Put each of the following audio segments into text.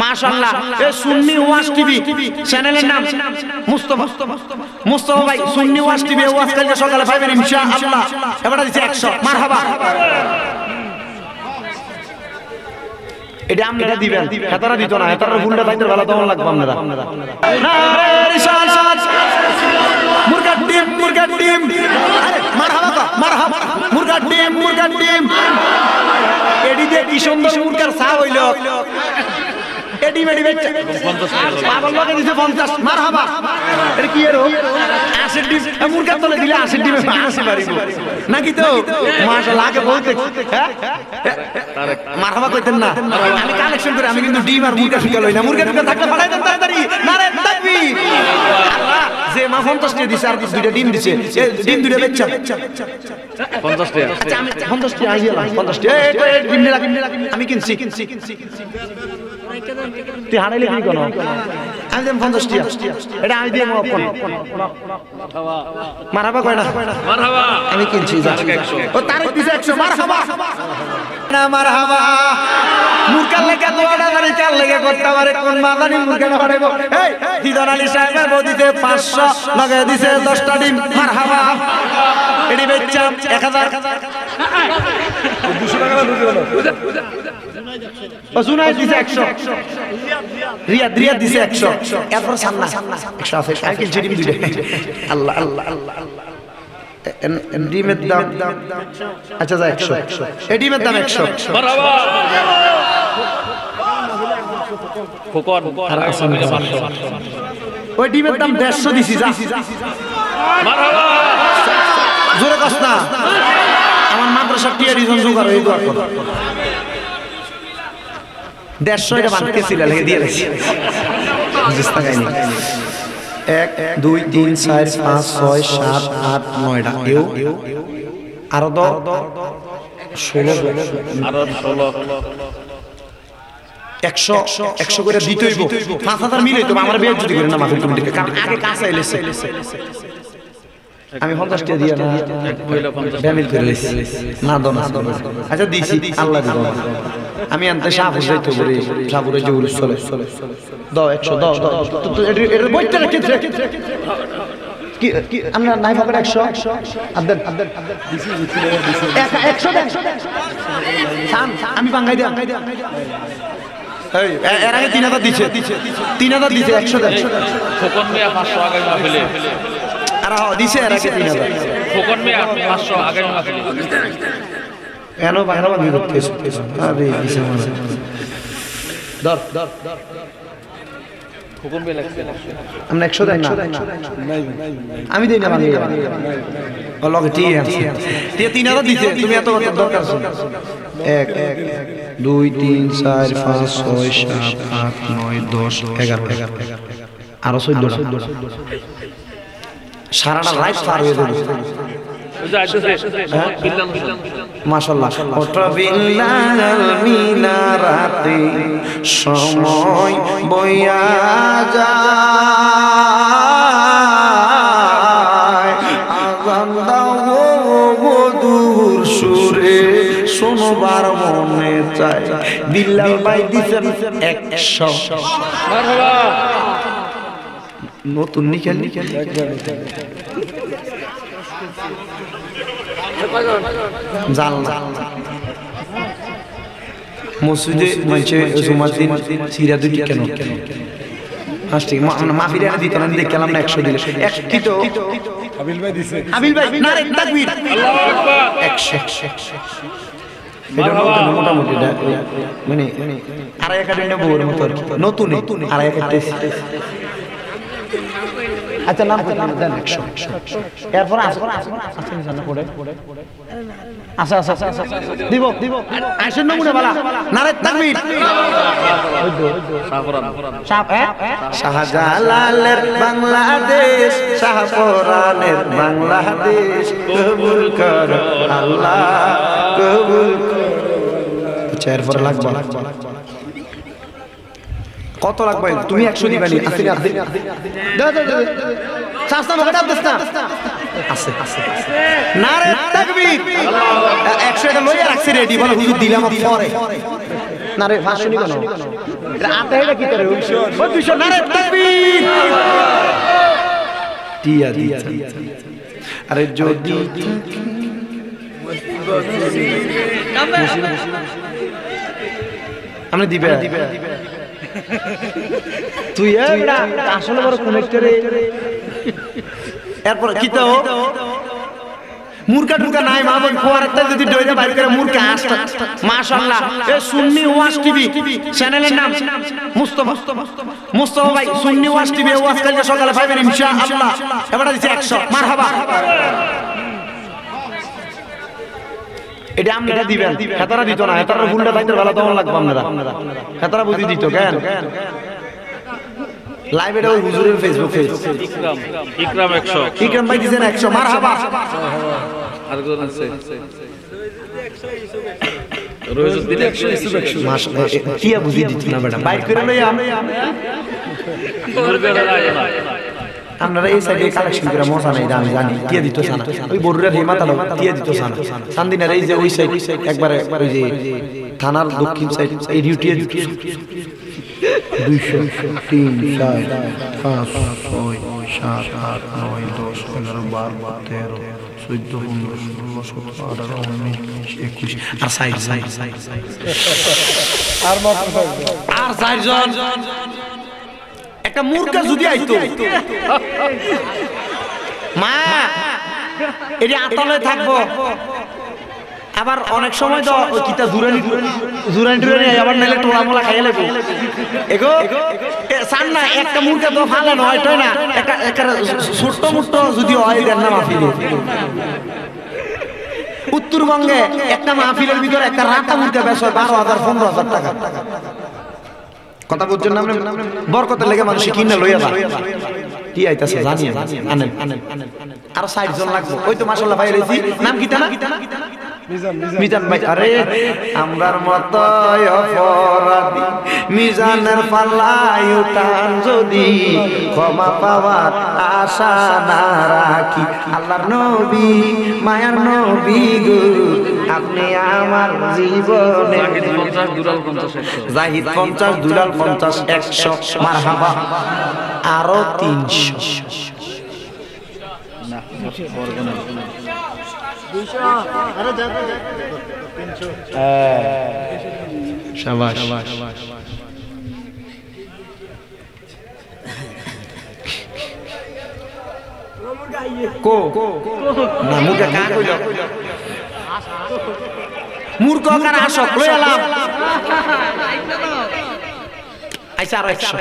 মাশাআল্লাহ। এই সুন্নি ওয়াজ টিভি চ্যানেলের নাম মুস্তফা। মুস্তফা ভাই সুন্নি ওয়াজ টিভি ওয়াজ কালকে সকালে পাইবেন ইনশাআল্লাহ এবারে দিছে 100 মারহাবা। এটা আপনারা দিবেন। হেতারা দিত না। হেতারা ভুলটা তাইতে ভালো তখন লাগবে আপনারা। নারে রিসালাত মুরগার ডিম মুরগার ডিম। আরে মারহাবা কা মারহাবা। মুরগার ডিম মুরগার ডিম। এডি দিয়ে কি সুন্দর মুরগার চা হইল। মেডি বেচে পাগল লগে দিছে 50 মারহাবা। এটা কি এর আশির ডিম। এ মুরগার তলে দিলে আশির ডিমে আসি পারিব নাকি তো? মাশাআল্লাহ আগে বহুত হ্যাঁ? মারহাবা কইতেন না। আমি কালেকশন করে আমি কিন্তু ডিম আর মুরগা ফিকা লই না। মুরগা ফিকা থাকলে ফালাই দেন তাড়াতাড়ি। নারে তাকবীর। আল্লাহ যে মা 50 টাকা দিছে আর দুইটা ডিম দিছে। ডিম দুইটা বেচা। পঞ্চাশ টাকা আচ্ছা আমি 50 টাকা আইয়া 50 টাকা এই ডিম ডিম নিলা আমি কিনছি কিনছি কিনছি। তুই হারাইলে কি কোন? আমি দেন 50 টাকা এটা আমি দিয়ে মাপ কোন মারাবা কয় মারহাবা। আমি কিনছি ও তারিখ দিছে 100 মারহাবা। না মারহাবা। মুরকার লেগে দোয়াটা জানি কার লেগে করতে পারে কোন মাদানি মুরকাটা বাড়াইব এই দিদন আলী সাহেবের বদিতে 500 লাগাই দিছে 10টা ডিম। মারহাবা। এডি বেচাম 1000 ও শুনাই দিছে 100 রিয়াদ রিয়াদ দিছে 100 এরপর সান্না 100 আছে আল্লাহ আল্লাহ আল্লাহ আল্লাহ। ডিমের দাম। আচ্ছা যা একশো এই ডিমের দাম একশো। মারহাবা ওই ডিমের দাম দেড়শো দিছি জোরে কস না। আমার মাদ্রাসার টিয়া রিজন জোগাড় এই দোয়া কর দেড়শো এটা বানকে ছিল? লেগে দিয়ে এক দুই তিন চার পাঁচ ছয় সাত আট নয়টা। এও? আরও দ ষোলো? আরও ষোলো। একশো একশো করে পাঁচ হাজার মিলে তো আমার বিয়ে যদি করে না মাফিল কমিটিকে কারণ আগে কাছে এলেছে আমি পঞ্চাশ টাকা দিয়ে না ফ্যামিলি করে না দো না আচ্ছা দিছি আল্লাহ দিব। আমি আনতে সাপুর যাইতে বলি সাপুরে যে উলিশ চলে। দাও একশো দাও দাও। তো- তো বইটা কি আমরা নাই একশো? আবদান এক- একশো আমি বাঙ্গাই দিই এর আগে তিন হাজার দিছে। তিন হাজার দিছে একশো দেন। খোকন মেয়া পাঁচশো আগামী মাহফিলে। আর দিছে এর আগে তিন হাজার খোকন মেয়া পাঁচশো আগামী মাহফিলে এনো বাংলা বাংলা করতে আরে দিছে মানে ধর ধর খোকন মেয়া লাগছে আমরা একশো দেন না। আমি দিই না লগে আছে। তিন হাজার দিছে। তুমি এত কত দরকার এক এক দুই তিন চার পাঁচ ছয় সাত আট নয় দশ এগারো। এগারো আরও চোদ্দ সারাটা লাইফ পার হয়ে যাবে। ওই যে আইতেছে বিল্লাল হোসেন মাশাল্লাহ বিল্লাল মিনারাতে সময় বইয়া যায়। আজান দাও মধুর সুরে শোনবার মনে চায়। বিল্লাল ভাই দিছেন একশো। মারহাবা। নতুন নিকেল। নিকেল জানলা। মসজিদে মানছে জুমার দিন সিরা দুটি কেন? পাঁচটি মাফির এনে দিত না একশো দিলে। এক তো হাবিল ভাই না রে তাকবীর। আল্লাহু আকবার একশো। এটা নতুন মোটামুটি মানে আড়াই একাডেমি বউর মতো নতুন আড়াই একাডেমি আচ্ছা নাম দেন একশো এরপর আসো আসো জানা পড়ে আচ্ছা আচ্ছা আচ্ছা আচ্ছা দিব দিব আসেন নমুনা বালা। নারে তাকবীর শাহজালালের বাংলাদেশ শাহপরানের বাংলাদেশ। কবুল কর আল্লাহ কবুল কর। আচ্ছা এরপরে লাগবে। কত লাগবে তুমি একশো দিস না আছে আছে না রে তাকবীর। একশো এটা লইয়া রাখছি রেডি বলে হুজুর দিলাম পরে। না রে না। এটা আতা এটা কি করে? ও দুইশো না রে তাকবীর। টিয়া দিয়েছে আরে যদি আমরা দিবে দিবে। তুই আসলে বড় কানেক্টরে এরপর কি তো? মুরকা টুরকা নাই মা বোন ফোয়ারাতে যদি ডইরে বাইর করে মুরকা আসতা। মাশাআল্লাহ। এ সুন্নি ওয়াজ টিভি। চ্যানেলের নাম। মুস্তাফা। মুস্তাফা ভাই সুন্নি ওয়াজ টিভি ওয়াজ কালকে সকালে পাইবেন ইনশাআল্লাহ। এবারে দিছি 100 মারহাবা। এটা আপনারা দিবেন। হেতারা দিত না। হেতারা ফুলটা তাইতে ভালো তখন লাগবে আপনারা হেতারা বুঝি দিত কেন? লাইভ এটা ওই হুজুরের ফেসবুক পেজ ইকরাম ইকরাম একশো। ইকরাম ভাই দিছেন 100 মারহাবা আরেকজন আছে। রহিজুদ্দিন একশো ইসুফ একশো। মাশাআল্লাহ কিয়া বুঝি দিত না বেটা বাইক করে লই আমি মুরগের আগে না আপনারা এই সাইডে কালেকশন করে মশা নাই আমি জানি টিয়া দিত সানা। ওই বড়ুরা হে মাতালো টিয়া দিত সানা। সান্দিনার এই যে ওই সাইড একবারে ওই যে থানার দক্ষিণ সাইড এই ডিউটি দুইশো তিন চার পাঁচ ছয় সাত আট নয় দশ এগারো বারো তেরো চোদ্দ পনেরো ষোলো সতেরো আঠারো উনিশ একুশ আর সাইড সাইড সাইড আর চারজন। একটা মূর্খা যদি আইতো। মা এটি আতলে থাকব। আবার অনেক সময় তো ওই কিতা জুরানি জুরানি টুরানি আবার নাইলে টোলা মোলা খাইয়ে লাগবে। এগো এ, সান না একটা মুরগা তো ফালে নয় তাই না। একটা একটা ছোট্ট মুট্ট যদি হয় দেন না মাফিলে উত্তরবঙ্গে একটা মাহফিলের ভিতরে একটা রাতা মুরগা বেশ হয় বারো হাজার পনেরো হাজার টাকা। কথা বলছেন? বরকতের লেগে মানুষ কিনে লইয়া কি আইতাছে জানি। আনেন আনেন। আরও ষাট জন লাগবে। ওই তো মাসাল্লাহ ভাই রেছি নাম কি না মিজান ভাই। আরে আমরার মতো অপরাধী। মিজানের পাল্লাই উঠান যদি ক্ষমা পাওয়ার আশা না রাখি। আল্লাহর নবী মায়ার নবী গো আপনি আমার জীবনে জাহিদ পঞ্চাশ দুলাল পঞ্চাশ একশো। জাহিদ পঞ্চাশ দুলাল পঞ্চাশ একশো। মার হাবা আরও তিনশো। কো না মুখে কা কইল মূর্খ কার আসক লই এলাম। আইসা আরও একশো।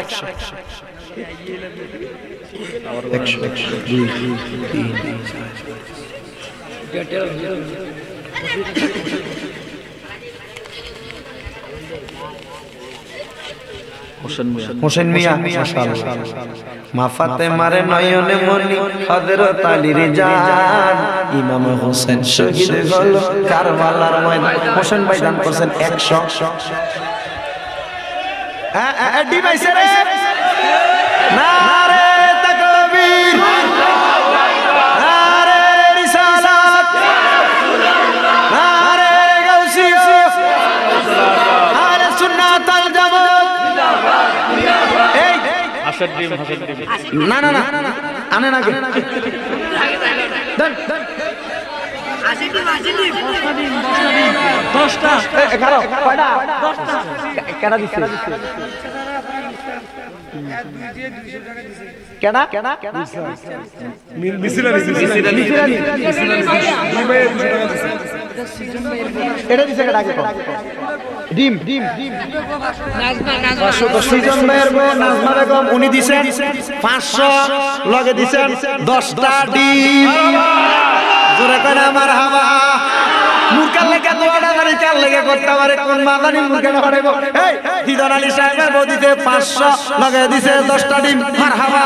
একশো একশো দুই তিন হোসেন মিয়া হোসেন মিয়া মাশাআল্লাহ মা ফাতেমারে নয়নে মনি হযরত আলীর জান। ইমাম হোসেন শহীদ হলো কারবালার ময়দান। হোসেন ভাই দান করছেন 100 হ্যাঁ হ্যাঁ ডিভাইসে রে। না না না আনে না দেন দেন দশটা। এগারো কয়টা কেডা কেডা কেডা কেডা এটা দিছে কেডা আগে? ডিম ডিম ডিম। সৃজন ভাইয়ের বউ নাজমা বেগম উনি দিছেন পাঁচশো লগে দিছেন দশটা ডিম। জোরে করে আমার হাওয়া লেগে কার লেগে করতে পারে কোন মাদানি মুরকাটা বাড়াইব এই হিদন আলী সাহেবের বউ দিতে লগে দিছে দশটা ডিম মার হাওয়া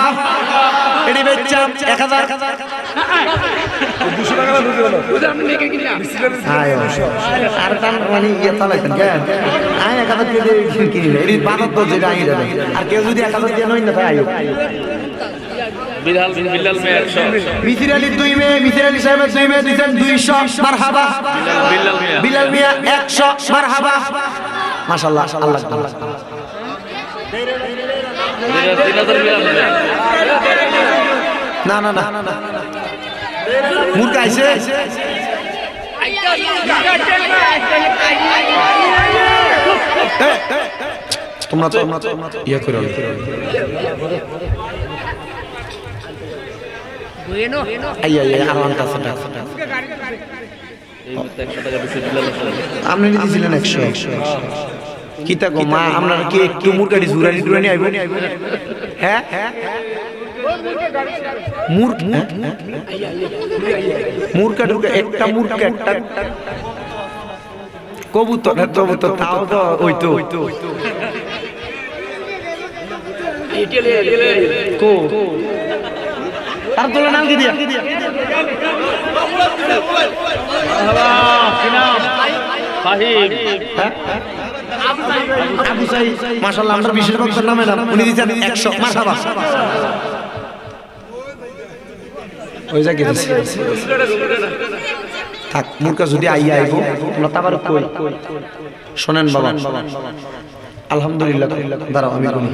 এটি বেচাম এক হাজার। আয় আর টান মানে ইয়ে কেন আয় তো যেটা আর কেউ যদি এক হাজার দিয়ে নই না তাই আয়ো আলী দুই আলী সাহেবের দুই মারহাবা। মিয়া। মিয়া মারহাবা। আল্লাহ আল্লাহ না না না। মুরগা আইছে। তোমরা তো ইয়ে করো আইয়া আইয়া আরও আনতে আছে এই মুহূর্তে একশো টাকা দিচ্ছে বিলাল হোসেন আপনি দিয়েছিলেন একশো কিতা গো মা আপনার কি একটু মুরগাড়ি জুরানি টুরানি আইব হ্যাঁ মুর মুরগা ঢুকে একটা মুরগা একটা কবুতর হ্যাঁ, কবুতর তাও তো ওই তো কো আর তোলা নাম কি দিয়া ফাহিম হ্যাঁ আবু সাইদ মাশাআল্লাহ আমরা বিশেষ বক্তার নামে নাম উনি দিয়েছেন 100 মাশাআল্লাহ ওই জায়গায় থাক মুরকা যদি আইয়া আইব। আমরা তাবার কই শোনেন বাবা। আলহামদুলিল্লাহ। দাঁড়াও আমি গুনি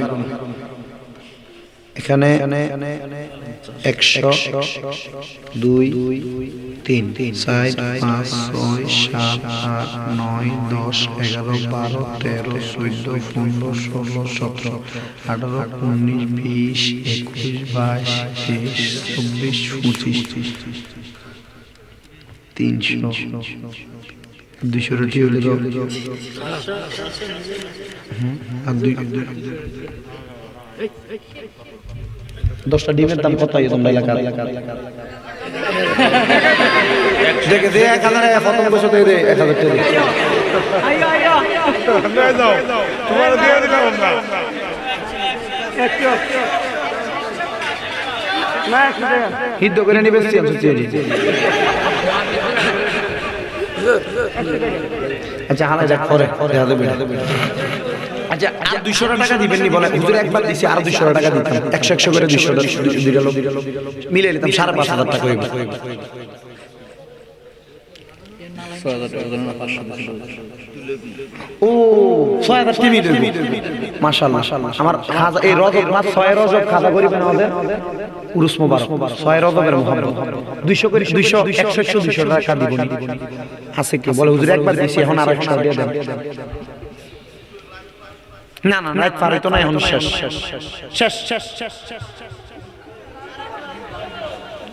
এখানে একশো, দুই, তিন, চার, পাঁচ, ছয়, সাত, আট, নয়, দশ, এগারো, বারো, তেরো, চোদ্দ, পনেরো, ষোলো, সতেরো, আঠারো, উনিশ, বিশ, একুশ, বাইশ, তেইশ, চব্বিশ, পঁচিশ, তিনশো, দুইশো রুটি হলে আর দুই দশটা ডিমের দাম কত হয় তোমরা এলাকার? দেখে দে এক হাজার প্রথম বছর থেকে দে এক হাজার টাকা। তোমার দিয়ে দিলাম আমরা। হিদ্ধ করে নিবে আচ্ছা হালা যা করে দেখা দেবে। আচ্ছা আর দুইশো টাকা দিবেন নি বলে হুজুর একবার দিছি আর দুইশো টাকা দিতাম। একশো একশো করে দুইশো মিলে নিতাম সাড়ে পাঁচ হাজার টাকা ও ছয় হাজার আমার খাজা এই রজব মাস ছয় রজব খাজা করিবেন আমাদের। উরুস মোবারক। ছয় রজবের মোহাম্মদ দুইশো করে দুইশো একশো একশো দুইশো টাকা দিব আছে কি বলে হুজুর একবার দিছি এখন আর একশো দিয়ে দেন। না না রাত পার হইতো না এখন শেষ। শেষ। শেষ শেষ শেষ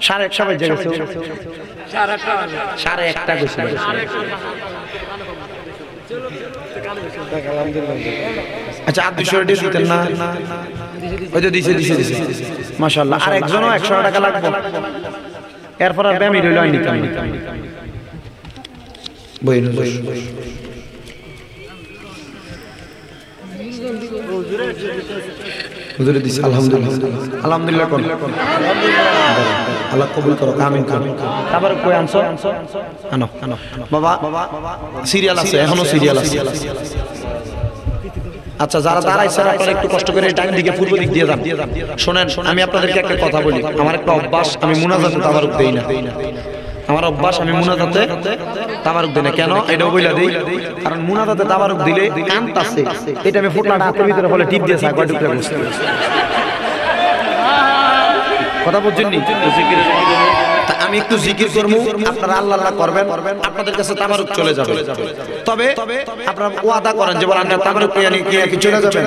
সাড়ে একশো বাজে গেছে। সাড়ে একটা গেছে। আচ্ছা আর দুশো রেডি দিতেন না? ওই তো দিছে দিছে দিছে। মাশাল্লাহ আর একজনও একশো টাকা লাগবে। এরপর আর ব্যায়ামই রইল আইনি কামি বই হুজুরে দিছে আলহামদুলিল্লাহ। আলহামদুলিল্লাহ কোন আল্লাহ কবুল করো। আমিন করো তারপরে কই আনছো? আনো। আনো। বাবা সিরিয়াল আছে এখনও সিরিয়াল আছে। আচ্ছা যারা দাঁড়াইছেন আপনারা একটু কষ্ট করে টাইম দিকে পূর্ব দিক দিয়ে যান। শোনেন আমি আপনাদেরকে একটা কথা বলি। আমার একটা অভ্যাস আমি মুনাজাতে তাবারুক দেই না। আমার অভ্যাস, আমি মুনাজাতে তাবারুক দেই না কেন? এটাও বইলা দেই। কারণ মুনাজাতে তাবারুক দিলে কান্ত আছে। এটা আমি ফুটলাটা হাতের ভিতরে হলে টিপ দিয়ে সাকবা টুকরা বসতে কথা বলছেন নি? আমি একটু জিকির করব। আপনারা আল্লাহ আল্লাহ করবেন। আপনাদের কাছে তাবারুক চলে যাবে। তবে আপনারা ওয়াদা করেন যে বলেন তাবারুক নিয়ে কি চলে যাবেন?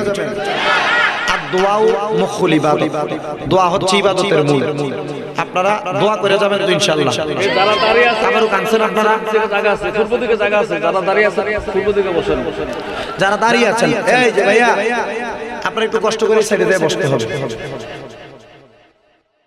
দোয়াও মুখুল ইবাদত। দোয়া হচ্ছে ইবাদতের মূল। আপনারা দোয়া করে যাবেন তো ইনশাআল্লাহ। যারা দাঁড়িয়ে আছে আপনারা? জায়গা আছে পূর্ব দিকে জায়গা আছে যারা দাঁড়িয়ে আছে পূর্ব দিকে বসেন যারা দাঁড়িয়ে আছেন, এই যে ভাইয়া, আপনারা একটু কষ্ট করে ছেড়ে দিয়ে বসতে হবে।